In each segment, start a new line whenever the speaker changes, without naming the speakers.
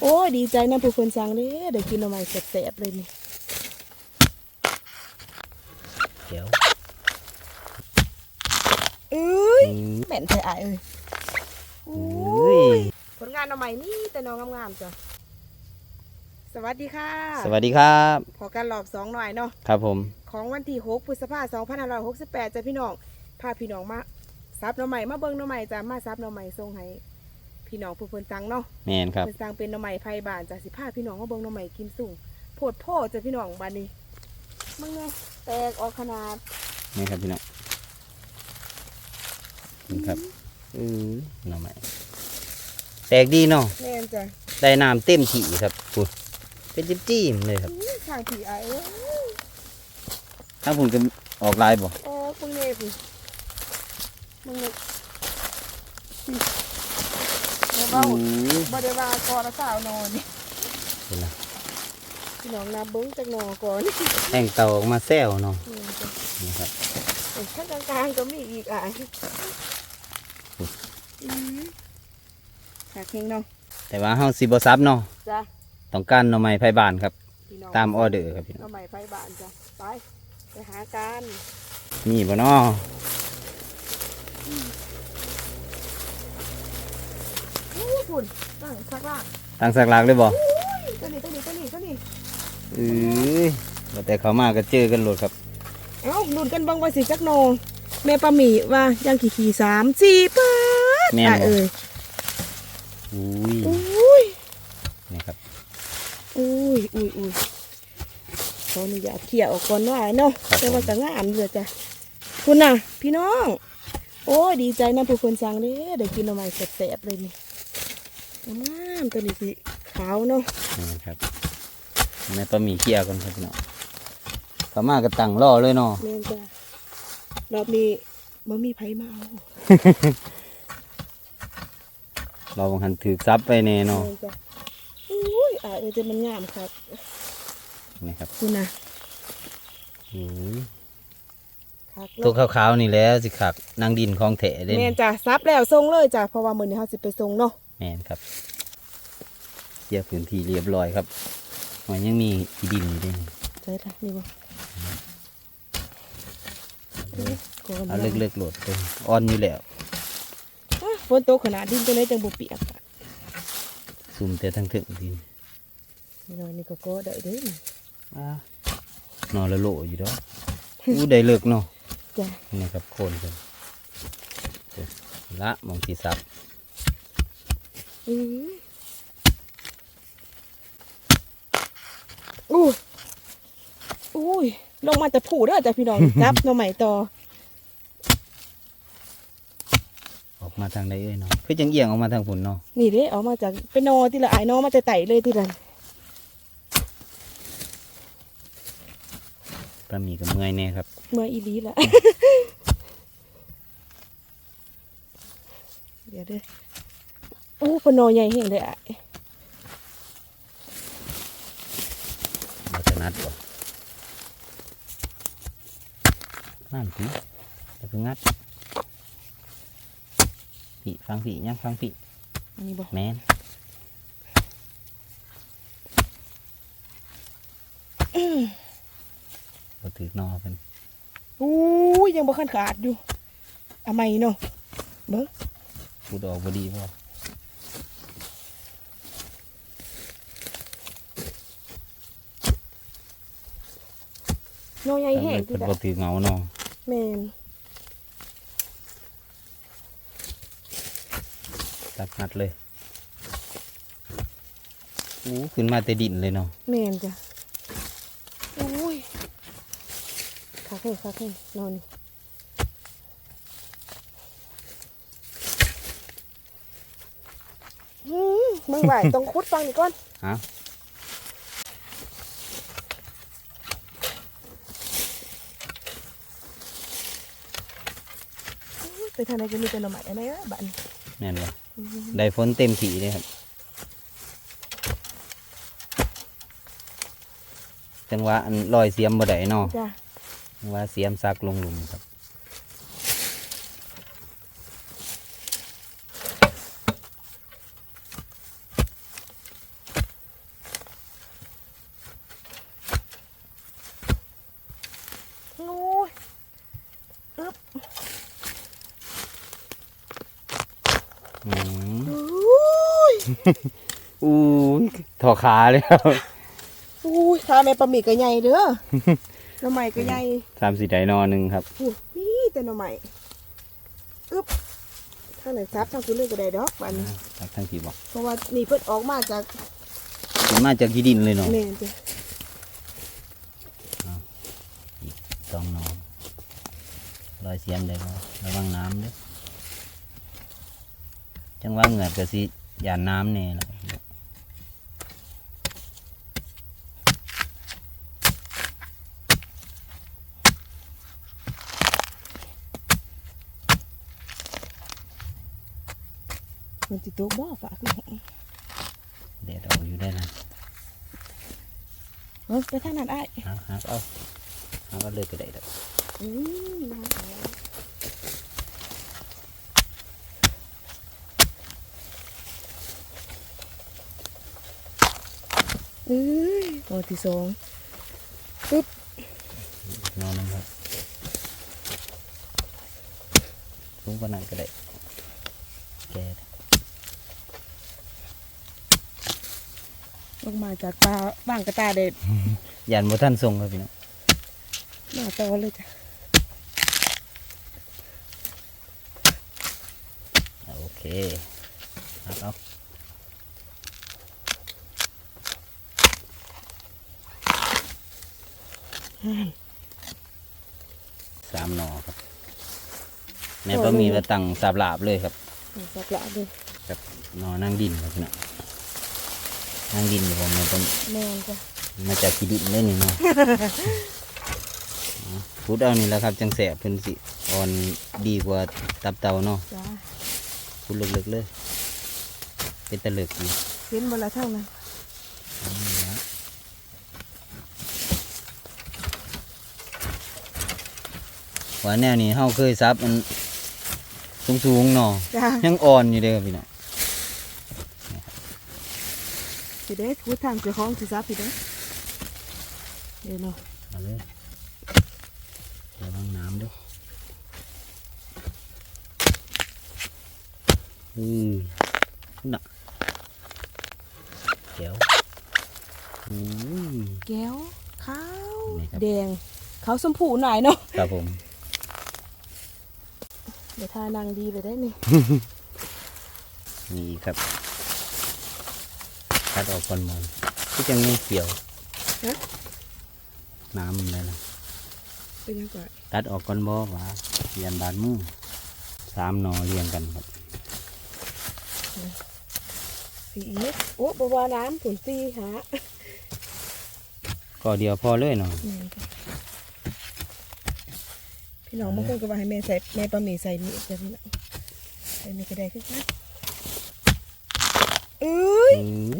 โอ้ยดีใจนะผู้คนสั่งเด้อได้กินหน่อไม้แซ่บๆเลยนี่
เดี๋ยว
เอ้ย
อืม
แม่นใส่อายเอ้ยโอ้
เฮ้
ย
ย
ผลงานหน่อไม้นี่แต่น้องงามๆจ้ะสวัสดีค่ะ
สวัสดีครับ
พอกันรอบสองหน่อยเนาะ
ครับผม
ของวันที่6พฤษภาคม2568จ้ะพี่น้องพาพี่น้องมาซับหน่อไม้มาเบิ่งหน่อไม้จ้ะมาซับหน่อไม้ส่งให้ พี่น้องผู้เพิ่นตังเนาะ
แมนครับ
เพิ่นตังเป็นหน่อไม้ไผบ้านจ้ะสิพาพี่น้องมาเบิ่งหน่อไม้กิมสุ่งโพดโพจ้ะพี่น้องบัดนี้มึงเนาะแตกออกขนาด
นี่ครับพี่น้องนี่ครับเออหน่อไม้แตกดีเนาะ
แม่นจ้ะ
ได้น้ำเต็มที่ครับพูดเป็นจิ้มจิ้มๆเลยครับ
อื้อข้างผีไอ้เอ้ย
ถ้าผมจะออกลายบ่
โอ้มึงเน่สิมึงเน่เดี๋ยว เบา
อืม
บ่ได้ว่ากอละสาวนอนนี่
เห็นไหม
พี่น้องนับเบิ้งจากหนอก่อน
แต่งเตาออกมาแซวเนาะ
นี่จ้ะ
นี่ครับ
เอ้ยข้างกลางๆก็มีอีกอะอืมขาเค็งเนาะ
แต่ว่าเฮาสิบ่ซับเนาะ
จ้ะ
ต้องการหน่อไม้ไผบ้านครับ
พี่น้อง
ตามออเดอร์ครับพี่น้อง
เอาใหม่ไฟบานจ้ะไปไปหากัน
มีบ่เนาะ
อู้ฝุ่นตั้งสักล่าง
ตั้งสักหลักเลยบ่
ตัวนี้ตัวนี้ตัวนี้ตัวนี้
เอ้ยว่าแต่เขามาก็เจอกันโลดครับ
เอ้าหนุนกันเบังว่าสิจักโนแม่ปลาหมี่ว่าย่างขี่ขี่สามสี่ปาด
แม่นบ่
อะเอ้ย
อุ้ย
อุ้ย
นี่ครับ
อุ้ยอุ้ยอุ้ยขออนุญาตเขี่ยออกก่อนหน่อยเนาะแต่ว่าก็งามเลยจ้ะคุณน่ะ พี่น้อง โอ้ยดีใจนะผู้คนสั่งเด้อได้กินหน่อไม้แซ่บๆเลยนี่ งามตัวนี้สิขาวเนาะ
นี่ครับแม่ปลาหมี่เคี่ยวกันครับพี่น้องเขามาก็ตั้งรอเลยเนาะ
เมนจ้ะรอบนี้บ่มีไผมาเอา
เราบังหันถือซับไปแน่เนาะ
เมนจ้ะอุ้ยอะเออจะมันงามครับ
นี่ครับ
คุณน่ะ
อุ้ย
คัก
ตัว
เนาะ
ขาวๆนี่แหล้วสิขักนางดินของแถเด้
แมนจ้ะซับแล้วส่งเลยจ้ะเพราะว่ามื้อนี้เฮาสิไปส่งเนาะ
แม่นครับเคลียร์พื้นที่เรียบร้อยครับมันยังมีอีดินอยู่ด้วย
ใช่ค่ะนี่บ่ก่อน
เอา
นะ
เลิกๆโหลดเลยอ่อนอยู่แล้ว
อะฝนตกขนาดดินจังไดจังบ่เปียกอะ
ซุ่มแต่ทั้งถึงดิน
นี่น้อยนี่ก็ก็ได้เด้อ
อ่านอนละโหลอยู่เด้ออู้ได้เลิกเนาะ
จ้ะ
นี่ครับโคนกันเดี๋ยวละมองที่ซับ
อืออู้อุ้ยลงมาแต่ผู้เด้อจ้ะพี่น้องรับหน่อใหม่ต่อ
ออกมาทางใดเอ้ยเนาะคือจังเอียงออกมาทางฝุ่นเนาะ
นี่เด้เอามาจากไปนอที่ละไอ้นอมาแต่ไต่เลยที่ละ
ปลาหมีกับเมื่อยแน่ครับ
เมื่ออีหลีละเดี๋ยวเด้อโอ้ปนอใหญ่เห็นเลยอะ
เราจะนัดบ่นั่นผีจะคืองัดผีฟังผียังฟังผี
อันนี้บอก
แมนเราถือนอเป็น
อู้ยยังบ่คันขาดอยู่เอาไหมเนาะเบิ้ง
พูดออกบดีบ่
นอใหญ่แห้ง
เป็
ที่
น
ละ
บ่ถือเหงาเนาะ
แมน
ตัดนัดเลยอู้ขึ้นมาแต่ดินเลยเนาะ
แมนจ้ะอุ้ยขาแข้งขาแข้งนอนอืมมึงไหวต้องคุดฟังนี่ก่อน
ฮะ
ไปทางไหนก็มีแต่หน่อไม้อะไรวะบ้าน
แม่นบ่ได้ฝนเต็มถี่เลยครับ จังหวะอันลอยเสียมบ่ได้เนาะ
จ้ะ
จังหวะเสียมซักลงหลุมครับ อู้ยถอขาเลยครับ
อุ้ยถ้าแม่ปลาหมี่ก็ใหญ่เด้อหน่อไม้ก็ใหญ่
สามสี่ไดนอหนึ่งครับ
โอ้นี่แต่หน่อไม้อึ๊บทางไหนซับทางคุณเลือกก็ได้ดอกบัดนี้
จากทั้งสี่บอก
เพราะว่านี่เพิ่นออกมาจาก
มันมาจากที่ดินเลยเนาะ
แม่นจ้ะ
สองหนอรอยเสียมเลยครับระวังน้ำเด้วยจังว่าเหงื่อก็สิหยานน้ำเนี่ยนะครั
มันสิตกบ่ฝากคือแห้ง
เด็ดเอาอยู่ได้นะ
เออไปทางนั้นอ้าย
หาหาเอาหาก็เลยก็ได้ดอก
อืมมาแล้วเอ้ยหมอที่สอง
นอนนึงครับสูงกว่านั้นก็ได้แก
ลงมาจากปลาบ้างกระตาเด็ด
หยานบ่ท่านทรงครับพี่น้อง
มาต่อเลยจ้ะ
เอาโอเคหาเอา
อืม
สามหนอครับแม่ก็มีระตังสาบลาบเลยครับ
เอาสักละดู
กับหนอนั่งดินครับพี่น้อง นั่งดินอยู่ผมมันเป็น
แม่นจ้ะ
มาจากขี้ดินเลยนี่เนาะเอาพูดเอานี่แหละครับ จังแสบเพิ่นสิอ่อนดีกว่าตับเต่าเนาะ
จ้า
พูดเลิกๆเลย เป็นตะเลิกอยู่
เห็นบนละเท่านั้น
ว่าแนวนี้เฮาเคยซับมันสูงๆเนาะ
จ้า
ยังอ่อนอยู่เด้อครับพี่น้อง
สิเด้พูดทางเจ้าของสิซับสิเด้เดี๋ยวเนาะ
มาเลยระวังน้ำด้วยอืมน่ะเดี๋ยวอืม
แก้วขาว
นี่ครับ
แดงขาวชมพูหน่อยเนาะ
ครับผม
เดี๋ยวทานางดีไปได้นี่
นี่ครับ คัดออกก่อนหมอนที่จังไม่เขียว
ฮะ
น้ำมันเลยนะ
เป็นยังไง
ตัดออกก่อนบ่หว่าเรียนบาดมือสามหนอเรียงกันครับ
สีอีกโอ้บวาน้ำผลซีหา
ก็เดียวพอเลยเนาะ
แม่นจ้ะพี่น้องบางคนก็ว่าให้แม่ใส่แม่ปลาหมี่ใส่มีดจ้ะพี่น้องใส่มีกระไดขึ้นนะ เอ้ย
อืม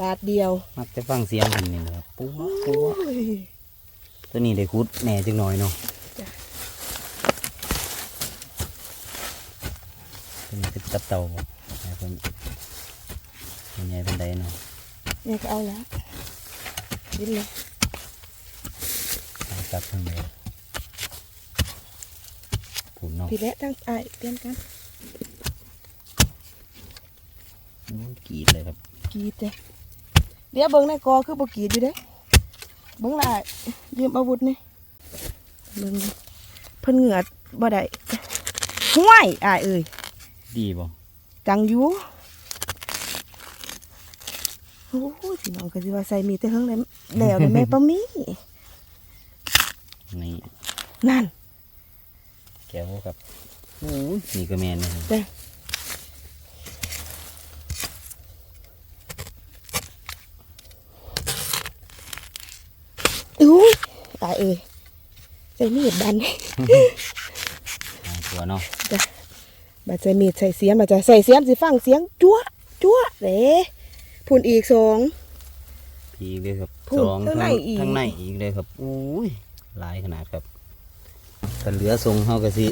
บาทเดียว
มักจะฟังเสียงคนนี่นะครับปุ๊บ
โอ้
ปุ๊บ
ย
ตัวนี้ได้คุดแหน่จังหน่อยเนาะ
จ้ะ
ตัวนี้เป็นตับเต่าบ่ไอ้คนเป็นไงเป็นไดเนาะ
แม่ก็เอาแล้วดิ้นเลย
เอาตับทางไหนผุนเนาะ
พี่และตั้งไอายเปลี่ยนกัน
โอ้ย กรีดเลยครับ
กรีดจ้ะเดี๋ยวเบิ้งในกอคือบ่กรีดอยู่เด้เบิ้งละอ้ายยืมอาวุธนี่เบิ้งดิเพิ่นเหงือดบ่ได้ห้วยอ้ายเอ้ย
ดีบ่
จังอยู่โอ้ยพี่น้องก็สิว่าใส่มีแต่เฮิงเลยแล้วเลยแม่ป้ามี
นี่
นั่น
แก้วครับโอ้ยนี่ก็แมนนะครับ
จ้ะอุ้ยตาย เอ้ยใส่มีดดัน
เอาตัวเนาะ
จ้ะบัดใส่มีดใส่เสียมบัดจะใส่เสียมสิฟังเสียงจั๊วจั๊วเด้พุ่นอีกสอง
พีกเลยครับ
พูด
สอง
ข้างในอีก
ข้างในอีกเลยครับโอ้ยหลายขนาดครับถ้าเหลือทรงเฮาก็สิ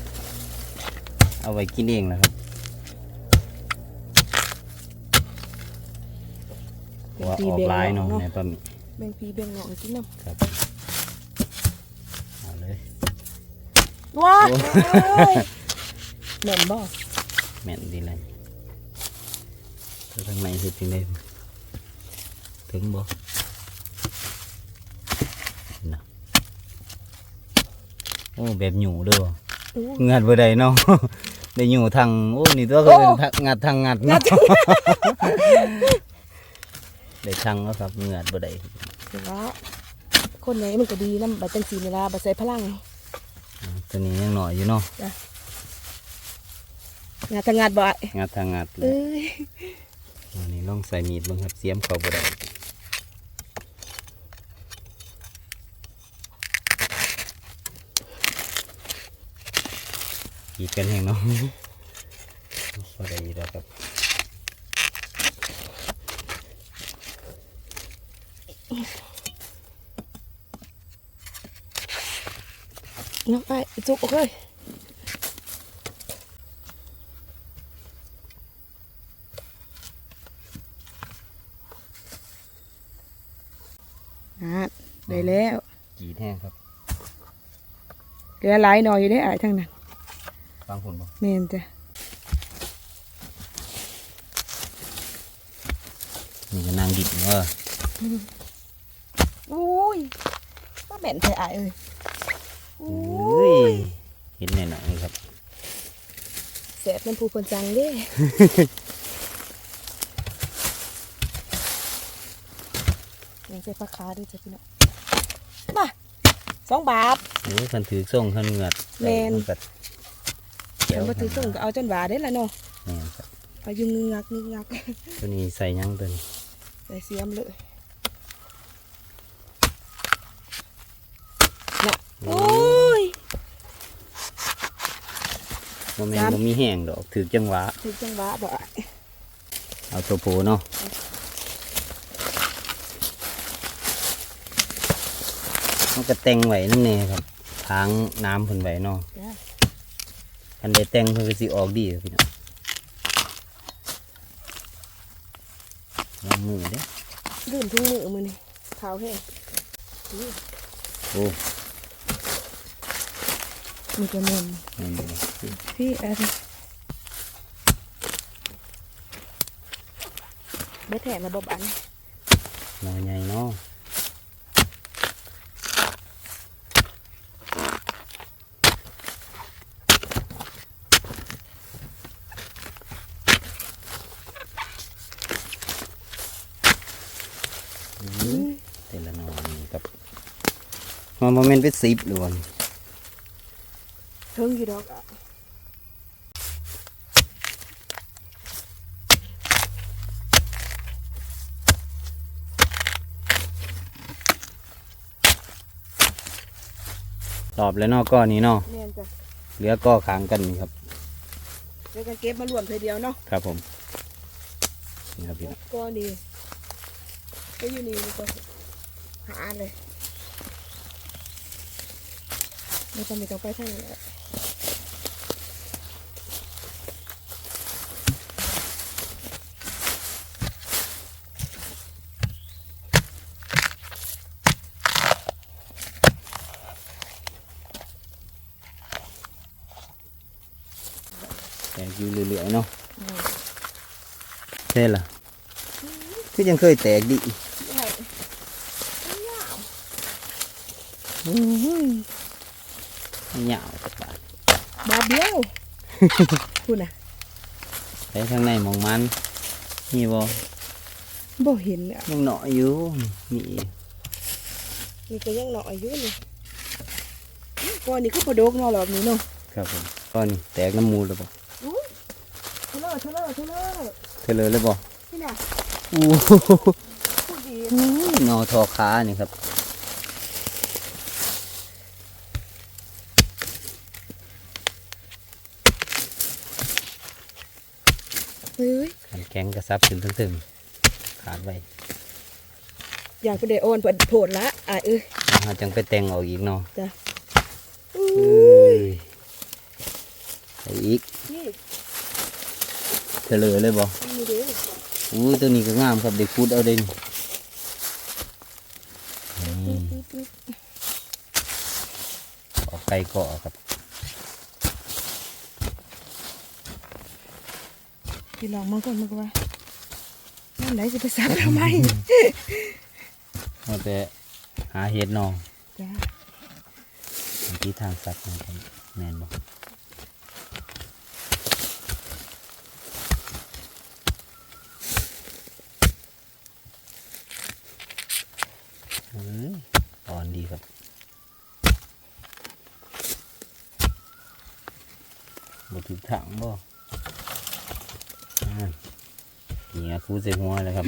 เอาไว้กินเองนะครับเพราะว่าออกหลายเนาะในปลาหมึก
แบ่งพี่แบ่งน้องกินน้
ครับ
ว้า
โอ้
ยแม่นบ่
แม่นดีเลยแล้วทางในเห็ดยังไงถึงบ่นะโอ้แบบหนูเด้อ
อู้
งัดบ่ได้เนาะได้อยู่ทางโอ้นี่ตัวก็เป็น
โอ้
ทางงัดทางงัดเนาะได้ทางแล้วครับงัดบ่ได้
แต่ว่าคนไหนมันก็ดีนำบัดจังสีเวลาบัดใส่พลัง
อ่า ตัวนี้ยังหน่อยอยู่เนาะ
งานทางงานบ่อย
งัดทางงัดเล
เอ้
ย
ย
อันนี้ลองใส่มีดเบิ่งครับเสียมเขาบ่ได้กีดกันแห้งเนาะบ่ได้อยู่แล้วครับ
น้องไปจุกออกเลยอะได้แล้ว
กีดแห้งครับ
เหลือหลายหน่อยอยู่ได้อายทั้งนั้น
ฟังผลบ่
เมนจ้ะ
นี่ก็นางดิบเออ
อุ้ยป้าแม่นใส่อายเอ้ย
อ
อุ้้ย
ยเห็นแน่นอนนี่ครับ
แสบน้ำผู้คนจังเด้ยังใส่ปลาคาด้วยจ้ะพี่น้องมาสองบาท
โอ้ยคันถือส่งคันเหงือด
แม่น
ใส่กัด
เดี๋ยวมาถือส่งก็เอาจนบาทได้ละเนาะ
แม่นครับ
ไปยุงงึงงักงึงงัก
ตัวนี้ใส่หยังตัวนี้
ใส่เสียมเลยน่ะโอ้ย
โมเมน
สาม
ต์มีแห้งดอกถือจังหวะ
ถือจังหวะบ่อะ
เอาตัวโผเนาะมันก็แต่งไว้นั่นเองครับทางน้ำเพิ่นไว้เนาะ
จ้ะ
คันได้แต่งเพิ่นก็สิออกดีครับพี่น้องลองมือเด้อ
ดื่มทุ่งมือมือนี่เท้าแห้ง
โอ้
มันจะมัน
นั่นเลย
พี่อะไรเบ็ดแถมระบบอัน
หน่อยใหญ่เนาะอืมแต่ละหน่อยนี่ครับมันโมเมนต์เป็นสิบล้วน
เทิงอยู่ดอกอะ
รอบแล้วเนอกก้อนนี้เนาะ
แม่นจ้ะ
เหลือก้อขางกันนี่ครับ
เดี๋ยวกันเก็บมารวมเธอเดียวเนาะ
ครับผมนี่ครับพี่น้อง
ก็ดีก็อยู่นี่ก็หาเลยไม่ต้องไม่ต้องไปทางนี้นแหละ
แต่อยู่เรื่อยๆเนาะ
อืม
ใช่ล่ะคือยังเคยแตกดิ
ใช่ไม่ยาว
อื้อหือเหยาวสักบาท
บาทเดียวคุณน่ะ
ไปข้างในหมองมันนี่บ่
บ่เห็นอะ
ยังหน่อยอยู่นี่
นี่ก็ยังหน่อยอยู่นี่ก้อนนี้ก็พอดกเนาะรอบนี้เนาะ
ครับผมก้อนนี้แตกน้ำมูลแล้วบ่
อุ้ยเทเลอร์เทเลอร์เทเลอร์
เทเลยแล้วบ่
นี่น่ะ
อู้
พูดดี
หนอทอขานี่ครับ
เฮ้ย
ขันแข็งกระซับถึงถึงๆขาดไว้
อยากไปเดโอนเปิดโผดละอะเอ้ย
แล้วเราจังไปแต่งออกอีกเนาะ
จ้ะ
เอ้ยไปอีก
นี่
เทเลยเลยบ่
นี่เด้อ
อู้ตัวนี้ก็งามครับเด็กพูดเอาเด่นนี่ออกไก่เกาะครับ
พี่ลองมันก่อนมันก็ว่าน้ำไหนสิไปซับทำไม
เอาแต่หาเห็ดเนอ
จ้า
บางทีทางสัตว์มันก็แม่นบ่เอ้ยอ่อนดีครับ บถึงถังบ่อ่าเนี่ยฟูใส่หัวเลยครับ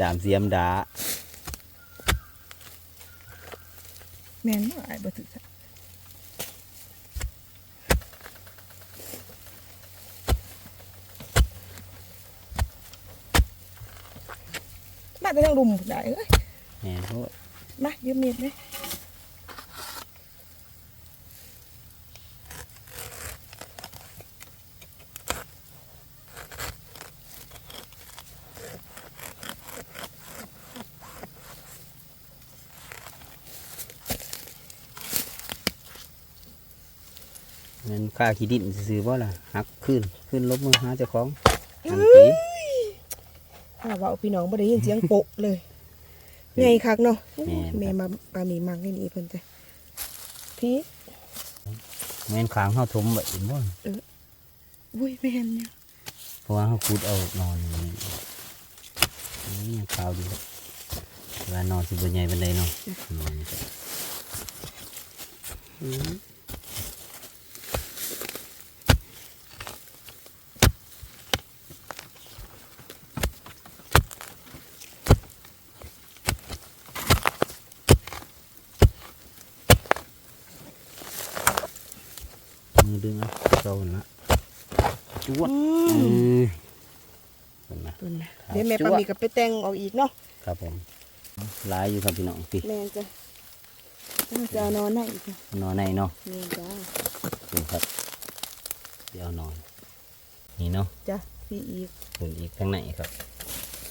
ดามเสียมดา
แม่นบ่อายบ่ถึกซะมาแต่ทางลุมได้เอ้ย
แม่นโพด
มายืมมีดเลย
แมันค่าขี้ดินซื้อๆบ่ล่ะหักขึ้นขึ้นลบมือหาเจ้าของอันตี
ถ้าเว่าพี่น้องบ่ได้ยินเสียงโปะเลยไงคักเนาะ
แม่น
แม่มาปลาหมีมักนี่นี่เพิ่นจ้ะพี่
แม่นขางเฮาถมไว้บ่
อุ้ยแม่นเนี่ย
เพราะว่าเฮาขุดเอานอนนี่นี่ยังขาวดีครับเวลานอนสิบ่ใหญ่ปานใดเนาะนอนนี่ครับอืมมือ ดึงเอะเก่าหั่นละจวด
อื
เอ
ม
อเห็นไหม
เพิ่นนะเดี๋ยวแม่ปลาหมีก็ไปแต่งออกอีกเนาะ
ครับผมหลายอยู่ครับพี่น้องพี่
แม่นจ้ะน่าจะเอานอนได้อีกจ้ะ
นอนในเนาะ
แม่นจ้า
ดูครับเดี๋ยวนอน นี่เนาะ
จ้ะพี่อีก
ส่วนอีกข้างในครับ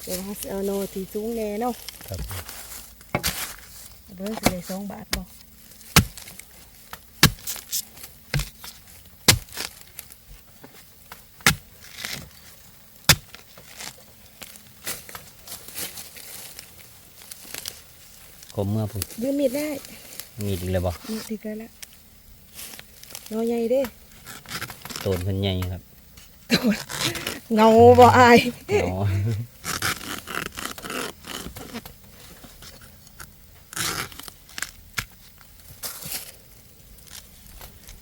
เดี๋ยวเราสิเอาโนที่สูงแน่เนาะ
ครับผม
เอาเบิ่งสิได้สองบาทบ่
ก ลมเมื่อผม
ยืมมีดได้
มีอีกแล้วบ่
มีดติดกันละนอใหญ่เด้
โตนเพิ่นใหญ่ครับ
เงาบ่อาย
อ๋อ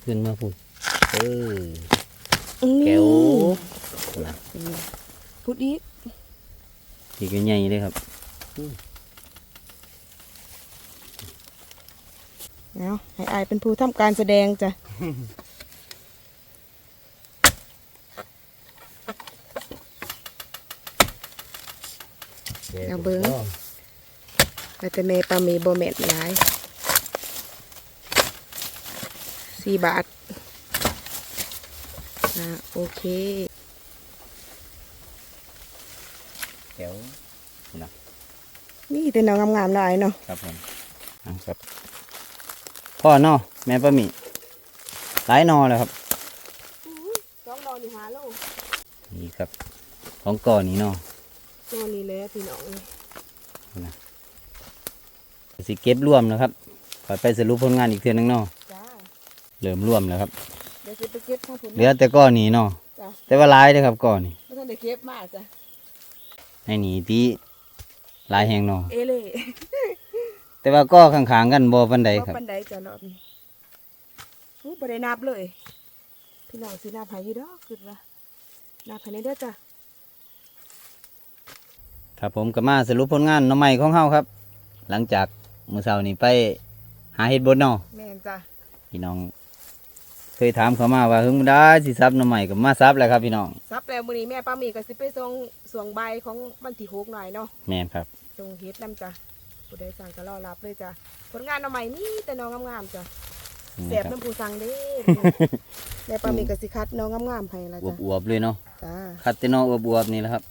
ขึ้นมาพูดเออแก้วนะ
พูดอีก
อีกใหญ่เลยครับ
เอาให้อายเป็นผู้ทำการแสดงจ้ะเอาเบิ่งแต่แต่แม่ปลาหมีบ่แม่นหลายสี่บาท อ่า โอเค
แก้วนะ
นี่แต่แนวงามๆหลายเนาะ
ครับผมเอาครับ พ่อเนอแม่ป้าหมีหลายนอเลยครับ
สองนอนนี่หาโล
นี่ครับ ของก่อนนี้เนาะ
นอนนี่แหละพี่น้อง
สิเก็บรวมนะครับขอยไปสรุปผลงานอีกเทื่อนึงเนาะ
จ้า
เริ่มรวมแล้วครับ
เดี๋ยวสิไปเก็บข้าวผล
เหลือแต่ก้อนนี้เนาะ
จ้า
แต่ว่าหลายเลยครับก้อนนี้
ไม่ทันได้เก็บมาจ้ะ
ในนี้ที่หลายแห่งเนาะ
เอเล่
แต่ว่าก็ข้างๆกันบ่ปันใด
ว่า
ครับ
ปันไดจ้ะรอบนี้อู้บ่ได้นับเลย พี่น้องสินับให้อยู่ดอกคือว่านับให้ในเด้อจ้ะ
ครับผมก็มาสรุปผลงานหน้อใหม่ของเฮาครับ หลังจากมื้อเช้านี้ไปหาเฮ็ดบดเนาะ
แม่นจ้ะ
พี่น้อง เคยถามเขามาว่าเฮิงบ่ได้สิซับหน้อใหม่ก็มาซับแล้วครับพี่น้อง
ซับแล้วมื้อนี้แม่ป้าหมีก็สิไปส่งสวงใบของวันที่6หน่อยเนาะ
แม่นครับ
ส่งเฮ็ดนํจ้ะ ผู้ใดสั่งก็รอรับเลยจ้ะผลงานเอาใหม่มีแต่น้องงามๆจ้ะ
นี่
แสบ
ครับ
น้ำผู้สั่งเด้แม่ป้าหมีก็สิคัดน้องงามๆให้ละ
อ
จ้ะ
วบๆเลยเนาะ
จ้า
คัดแต่เนออวบๆนี่แหละครับ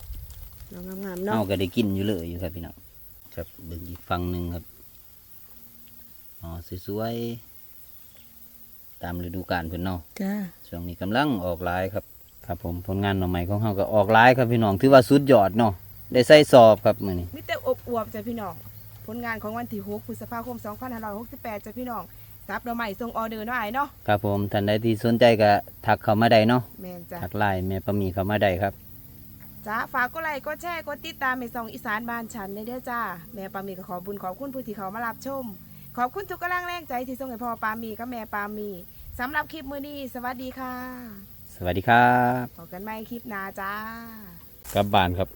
น้องงามๆ
เฮา
เนาะ
ก็ได้กินอยู่เลยอยู่ครับพี่น้องครับเบิ่งอีกฝั่งหนึงครับอ๋อสวยๆตามฤดูกาลเพิ่นเนาะ
จ้า
ช่วงนี้กำลังออกหลายครับ ครับผมผลงานหน่อใหม่ของเฮาก็ออกหลายครับพี่น้องถือว่าสุดยอดเนาะได้ใส่สอบครับมื้อนี้
มิแต่อบอวบจ้ะพี่น้อง ผลงานของวันที่6พฤษภาคม 2568จ้ะพี่น้องซับหน่อไม้ส่งออเดอร์เนาะไอ้เนาะ
ครับผมท่านใดที่สนใจก็ทักเข้ามาได้เนาะ
แม่นจ้ะ
ทักไลน์แม่ปามีเข้ามาได้ครับ
จ้าฝากกดไลค์กดแชร์กดติดตามให้ส่องอีสานบ้านฉันเด้อจ้าแม่ปามีก็ขอบุญขอบคุณผู้ที่เขามารับชม ขอบคุณทุกกำลังแรงใจที่ส่งให้พ่อปามีกับแม่ปามีสำหรับคลิปมื้อนี้สวัสดีค่ะ
สวัสดีครับ
พบกันใหม่คลิปหน้าจ้าก
ลับบ้านครับ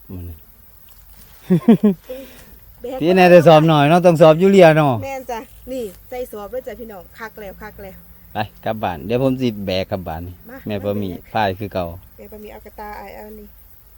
มื้อนี้
แบก
พี่แน่ได้สอบหน่อยเนาะต้องสอบยูเรียเนาะ
แม่นจ้ะนี่ใส่สอบด้วยจ้ะพี่น้องคักแล้วคักแล้ว
ไปกลับบ้านเดี๋ยวผมสิแบกกลับบ้านนี่
มา
แม่ปามีพายคือเก่า
แม่ปามีเอากระตาไอายเอานี่